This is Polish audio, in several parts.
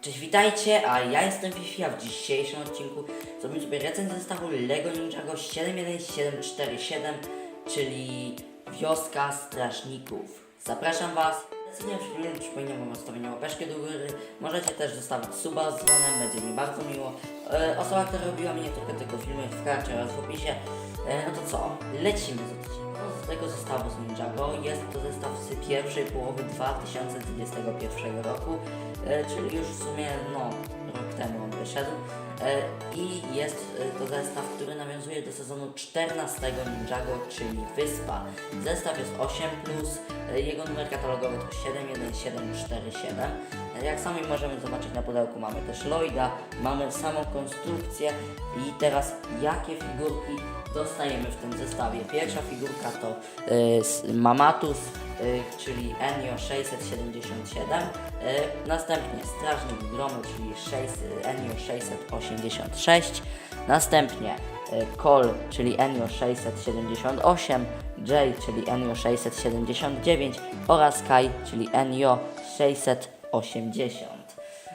Cześć, witajcie, a ja jestem Fifi, a w dzisiejszym odcinku zrobimy sobie recenzję zestawu LEGO Ninjago 71747, czyli Wioska Strażników. Zapraszam Was. Recenzję przypominam, przypominam Wam o stawieniu łapeczki do góry. Możecie też zostawić suba z dzwonem, będzie mi bardzo miło. E, osoba, która robiła mnie trochę tego filmu jest w karcie oraz w opisie. E, no to co? Lecimy z tego zestawu z Ninjago jest to zestaw z pierwszej połowy 2021 roku, czyli już w sumie no, rok temu on wyszedł. E, I jest e, to zestaw, który nawiązuje do sezonu 14 Ninjago, czyli Wyspa. Zestaw jest 8, e, jego numer katalogowy to 71747. E, Jak sami możemy zobaczyć na pudełku, mamy też Lloyda, mamy samą konstrukcję i teraz jakie figurki dostajemy w tym zestawie. Pierwsza figurka to y, Mamatus, y, czyli Enio 677. Y, następnie Strażnik Gromu, czyli 6, Enio 686. Następnie Kol, czyli Enio 678. J, czyli Enio 679 oraz Kai, czyli Enio 680.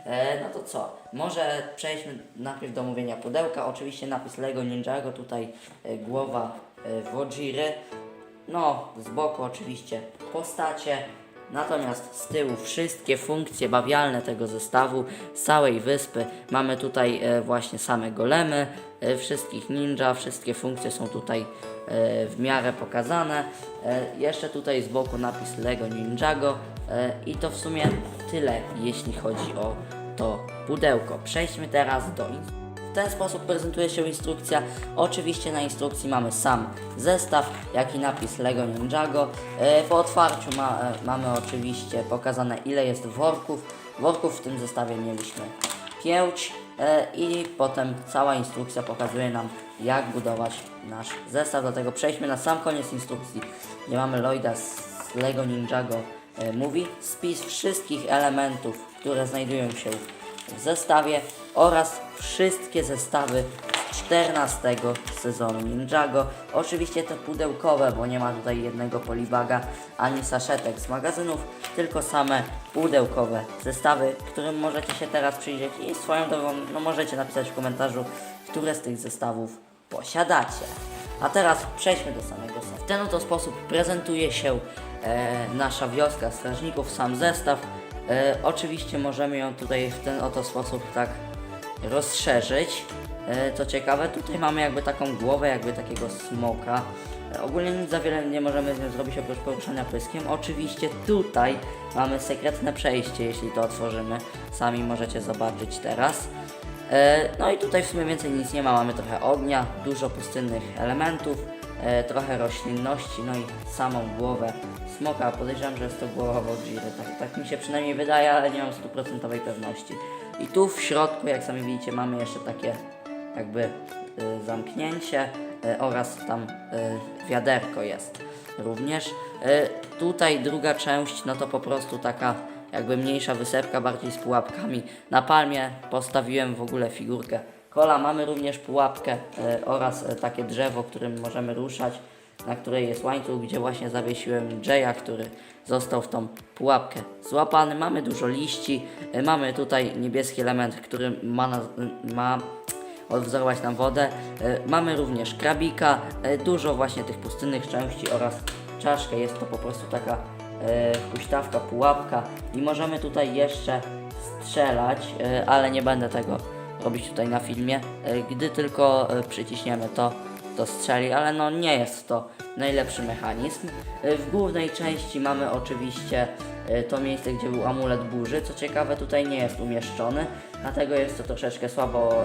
E, no to co? Może przejdźmy najpierw do mówienia pudełka. Oczywiście napis Lego Ninjago, tutaj e, głowa e, Wojiry. No, z boku oczywiście postacie. Natomiast z tyłu wszystkie funkcje bawialne tego zestawu, z całej wyspy. Mamy tutaj e, właśnie same golemy, e, wszystkich ninja, wszystkie funkcje są tutaj e, w miarę pokazane. E, jeszcze tutaj z boku napis Lego Ninjago i to w sumie tyle, jeśli chodzi o to pudełko. Przejdźmy teraz do. W ten sposób prezentuje się instrukcja. Oczywiście na instrukcji mamy sam zestaw, jak i napis Lego Ninjago. E, Po otwarciu ma, e, mamy oczywiście pokazane ile jest worków. Worków w tym zestawie mieliśmy 5 i potem cała instrukcja pokazuje nam jak budować nasz zestaw. Dlatego przejdźmy na sam koniec instrukcji, gdzie mamy Lloyda z Lego Ninjago e, Mówi spis wszystkich elementów, które znajdują się w zestawie oraz wszystkie zestawy z 14 sezonu Ninjago. Oczywiście te pudełkowe, bo nie ma tutaj jednego polibaga ani saszetek z magazynów, tylko same pudełkowe zestawy, którym możecie się teraz przyjrzeć i swoją drogą no, możecie napisać w komentarzu, które z tych zestawów posiadacie. A teraz przejdźmy do samego zestawu. W ten oto sposób prezentuje się e, nasza wioska strażników, sam zestaw. E, oczywiście możemy ją tutaj w ten oto sposób tak rozszerzyć. E, co ciekawe, tutaj mamy jakby taką głowę, jakby takiego smoka. E, ogólnie nic za wiele nie możemy z nią zrobić oprócz poruszania pyskiem. Oczywiście tutaj mamy sekretne przejście, jeśli to otworzymy. Sami możecie zobaczyć teraz. E, No i tutaj w sumie więcej nic nie ma, mamy trochę ognia, dużo pustynnych elementów, e, trochę roślinności, no i samą głowę smoka. Podejrzewam, że jest to głowa Wojiry, tak, tak mi się przynajmniej wydaje, ale nie mam stuprocentowej pewności. I tu w środku, jak sami widzicie, mamy jeszcze takie jakby e, zamknięcie oraz tam wiaderko jest również. Tutaj druga część, no to po prostu taka jakby mniejsza wysepka, bardziej z pułapkami. Na palmie postawiłem w ogóle figurkę kola. Mamy również pułapkę e, oraz e, takie drzewo, którym możemy ruszać, na której jest łańcuch, gdzie właśnie zawiesiłem Jaya, który został w tą pułapkę złapany. Mamy dużo liści, e, mamy tutaj niebieski element, który ma, na, ma odwzorować nam wodę. E, Mamy również krabika, e, dużo właśnie tych pustynnych części oraz czaszkę. Jest to po prostu taka e, huśtawka, pułapka i możemy tutaj jeszcze strzelać, e, ale nie będę tego robić tutaj na filmie. E, Gdy tylko e, przyciśniemy to, to strzeli, ale no nie jest to najlepszy mechanizm. E, W głównej części mamy oczywiście e, to miejsce, gdzie był amulet burzy. Co ciekawe, tutaj nie jest umieszczony, dlatego jest to troszeczkę słabo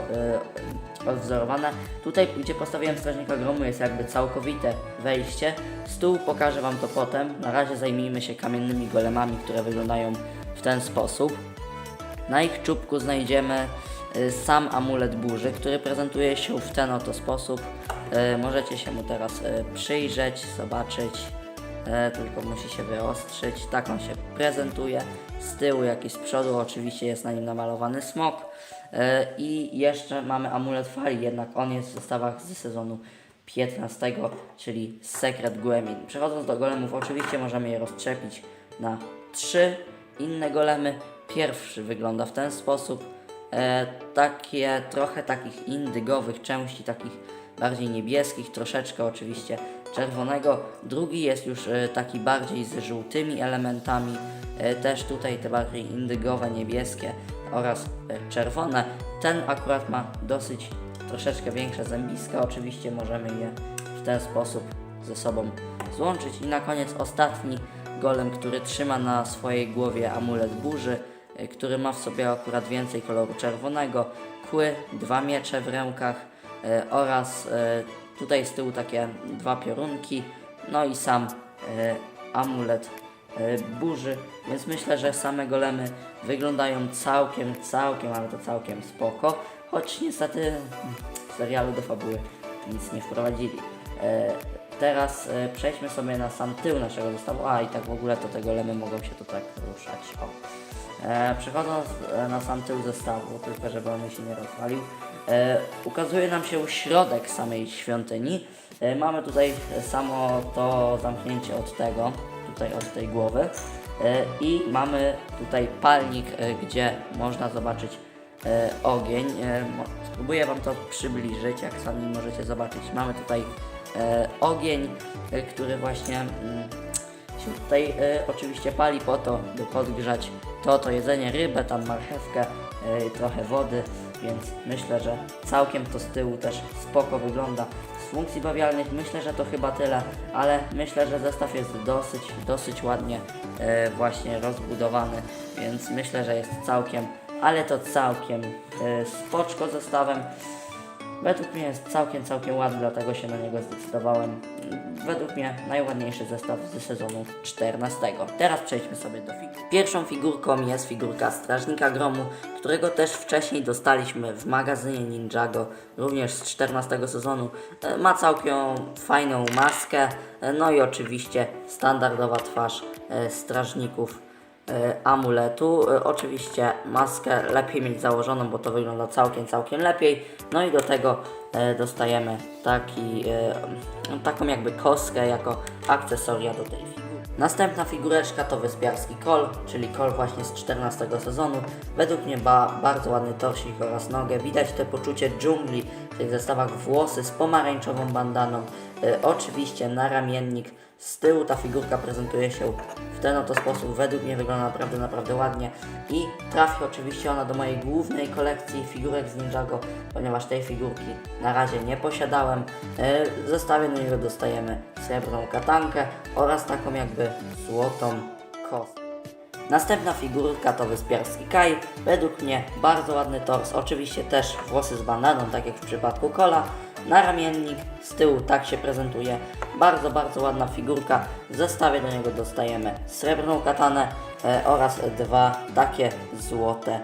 e, odwzorowane. Tutaj, gdzie postawiłem strażnika gromu, jest jakby całkowite wejście. Stół pokażę Wam to potem. Na razie zajmijmy się kamiennymi golemami, które wyglądają w ten sposób. Na ich czubku znajdziemy y, sam amulet burzy, który prezentuje się w ten oto sposób. Y, Możecie się mu teraz y, przyjrzeć, zobaczyć. E, tylko musi się wyostrzyć. Tak on się prezentuje. Z tyłu, jak i z przodu, oczywiście jest na nim namalowany smok. E, I jeszcze mamy amulet fali, jednak on jest w zestawach z sezonu 15, czyli Secret Guemin. Przechodząc do golemów, oczywiście możemy je rozczepić na trzy inne golemy. pierwszy wygląda w ten sposób. E, takie trochę takich indygowych części, takich bardziej niebieskich, troszeczkę oczywiście czerwonego. Drugi jest już e, taki bardziej z żółtymi elementami, e, też tutaj te bardziej indygowe, niebieskie oraz e, czerwone. Ten akurat ma dosyć troszeczkę większe zębiska, oczywiście możemy je w ten sposób ze sobą złączyć. I na koniec ostatni golem, który trzyma na swojej głowie amulet burzy, który ma w sobie akurat więcej koloru czerwonego, kły, dwa miecze w rękach oraz y, tutaj z tyłu takie dwa piorunki, no i sam y, amulet burzy, więc myślę, że same golemy wyglądają całkiem, całkiem, ale to całkiem spoko, choć niestety w serialu do fabuły nic nie wprowadzili. E, teraz e, przejdźmy sobie na sam tył naszego zestawu. A i tak w ogóle to te golemy mogą się tu tak ruszać. O. E, przechodząc e, na sam tył zestawu, tylko żeby on się nie rozwalił, e, ukazuje nam się środek samej świątyni. E, mamy tutaj samo to zamknięcie od tego, tutaj od tej głowy. E, I mamy tutaj palnik, e, gdzie można zobaczyć e, ogień. E, spróbuję Wam to przybliżyć, jak sami możecie zobaczyć. Mamy tutaj e, ogień, e, który właśnie mm, się tutaj e, oczywiście pali po to, by podgrzać to, to jedzenie, rybę, tam marchewkę, e, trochę wody, więc myślę, że całkiem to z tyłu też spoko wygląda. Z funkcji bawialnych myślę, że to chyba tyle, ale myślę, że zestaw jest dosyć, dosyć ładnie e, właśnie rozbudowany, więc myślę, że jest całkiem, ale to całkiem e, spoczko zestawem. Według mnie jest całkiem, całkiem ładny, dlatego się na niego zdecydowałem. Według mnie najładniejszy zestaw z sezonu 14. Teraz przejdźmy sobie do figur. Pierwszą figurką jest figurka Strażnika Gromu, którego też wcześniej dostaliśmy w magazynie Ninjago, również z 14 sezonu. E, Ma całkiem fajną maskę, e, no i oczywiście standardowa twarz e, strażników amuletu. Oczywiście maskę lepiej mieć założoną, bo to wygląda całkiem, całkiem lepiej. No i do tego dostajemy taki, e, no, taką jakby kostkę jako akcesoria do tej figury. Następna figureczka to wyspiarski kol, czyli kol właśnie z 14 sezonu. Według mnie ba, bardzo ładny torsik oraz nogę. Widać te poczucie dżungli w tych zestawach włosy z pomarańczową bandaną. E, oczywiście naramiennik. Z tyłu ta figurka prezentuje się w ten oto sposób. Według mnie wygląda naprawdę, naprawdę ładnie. I trafi oczywiście ona do mojej głównej kolekcji figurek z Ninjago, ponieważ tej figurki na razie nie posiadałem. W zestawie do niego dostajemy srebrną katankę oraz taką jakby złotą kostkę. Następna figurka to wyspiarski Kai. Według mnie bardzo ładny tors, oczywiście też włosy z bandaną, tak jak w przypadku Kola. Naramiennik z tyłu tak się prezentuje. Bardzo, bardzo ładna figurka. W zestawie do niego dostajemy srebrną katanę e, oraz dwa takie złote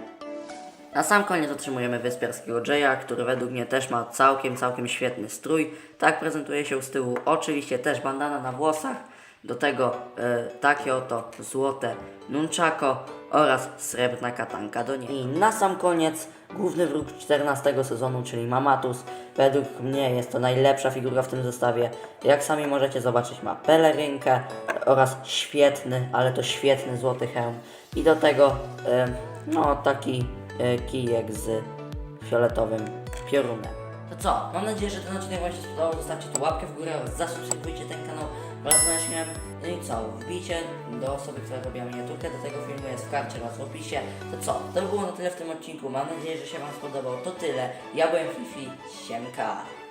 na sam koniec otrzymujemy wyspiarskiego Jaya, który według mnie też ma całkiem, całkiem świetny strój. Tak prezentuje się z tyłu oczywiście też bandana na włosach, do tego e, takie oto złote nunchako oraz srebrna katanka do niej. I na sam koniec główny wróg 14 sezonu, czyli Mamatus. Według mnie jest to najlepsza figurka w tym zestawie. Jak sami możecie zobaczyć ma pelerynkę oraz świetny, ale to świetny złoty hełm. I do tego no taki e, kijek z fioletowym piorunem. To co? Mam nadzieję, że ten odcinek Wam się spodobał. Zostawcie tu łapkę w górę oraz zasubskrybujcie ten kanał wraz z Leszkiem. No i co? Wbijcie do osoby, która robiła miniaturkę. Do tego filmu jest w karcie oraz w opisie. To co? To by było na tyle w tym odcinku. Mam nadzieję, że się Wam spodobał. To tyle. Ja byłem Fifi. Siemka.